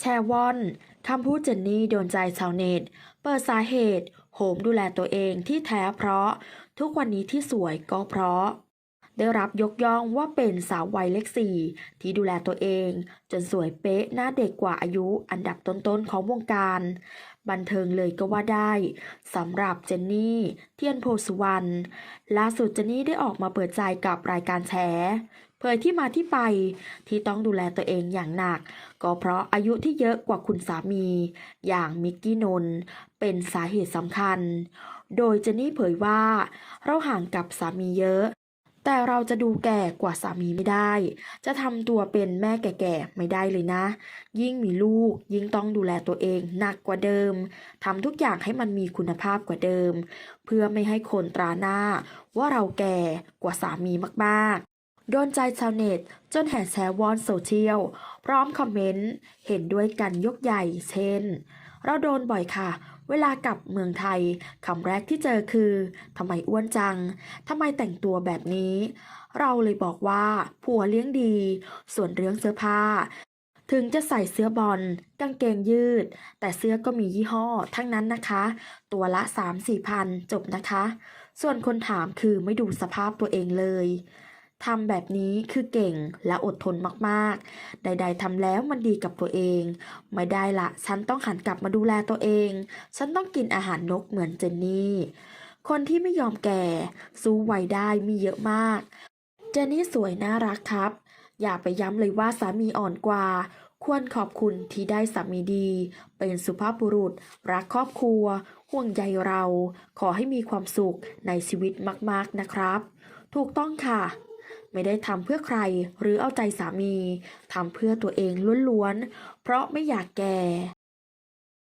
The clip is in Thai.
แชร์วอนคำพูดเจนนี่โดนใจชาวเน็ต เปิดสาเหตุ โหมดูแลตัวเองที่แท้เพราะ ทุกวันนี้ที่สวยก็เพราะ ได้รับยกย่องว่าเป็นสาววัยเลขสี่ที่ดูแลตัวเอง จนสวยเป๊ะหน้าเด็กกว่าอายุอันดับต้นๆของวงการ บันเทิงเลยก็ว่าได้สำหรับเจนนี่เทียนโพสุวรรณล่าสุดเจนนี่ได้ออกมาเปิดใจกับรายการแฉเผยที่มาที่ไปที่ต้องดูแลตัวเองอย่างหนัก ก็เพราะอายุที่เยอะกว่าคุณสามี อย่างมิกกี้นนท์เป็นสาเหตุสำคัญ โดยเจนนี่เผยว่า เราห่างกับสามีเยอะ แต่เราจะดูแก่กว่าสามีไม่ได้ จะทำตัวเป็นแม่แก่ๆไม่ได้เลยนะ ยิ่งมีลูกยิ่งต้องดูแลตัวเองหนักกว่าเดิมทำทุกอย่างให้มันมีคุณภาพกว่าเดิม เพื่อไม่ให้คนตราหน้าว่าเราแก่กว่าสามีมากๆ โดนใจชาวเน็ต จนแห่แชร์วอนโซเชียล พร้อมคอมเมนต์ เห็นด้วยกันยกใหญ่ เช่น เราโดนบ่อยค่ะ เวลากลับเมืองไทยคำแรกที่เจอคือทำไมอ้วนจังทำไมแต่งตัวแบบนี้ เราเลยบอกว่าผัวเลี้ยงดี ส่วนเรื่องเสื้อผ้า ถึงจะใส่เสื้อบอลกางเกงยืด แต่เสื้อก็มียี่ห้อทั้งนั้นนะคะ ตัวละ 3-4พันจบนะคะ ส่วนคนถามคือไม่ดูสภาพตัวเองเลย ทำแบบนี้คือเก่งและอดทนมากๆ ใด ๆทำแล้วมันดีกับตัวเอง ไม่ได้ละฉันต้องหันกลับมาดูแลตัวเอง ฉันต้องกินอาหารนกเหมือนเจนนี่ คนที่ไม่ยอมแก่ สู้ไวได้มีเยอะมาก เจนนี่สวยน่ารักครับ อย่าไปย้ำเลยว่าสามีอ่อนกว่า ควรขอบคุณที่ได้สามีดี เป็นสุภาพบุรุษ รักครอบครัว ห่วงใยเรา ขอให้มีความสุขในชีวิตมากๆนะครับ ถูกต้องค่ะ ไม่ได้ทำเพื่อใครหรือเอาใจสามีทำเพื่อตัวเองล้วนๆ เพราะไม่อยากแก่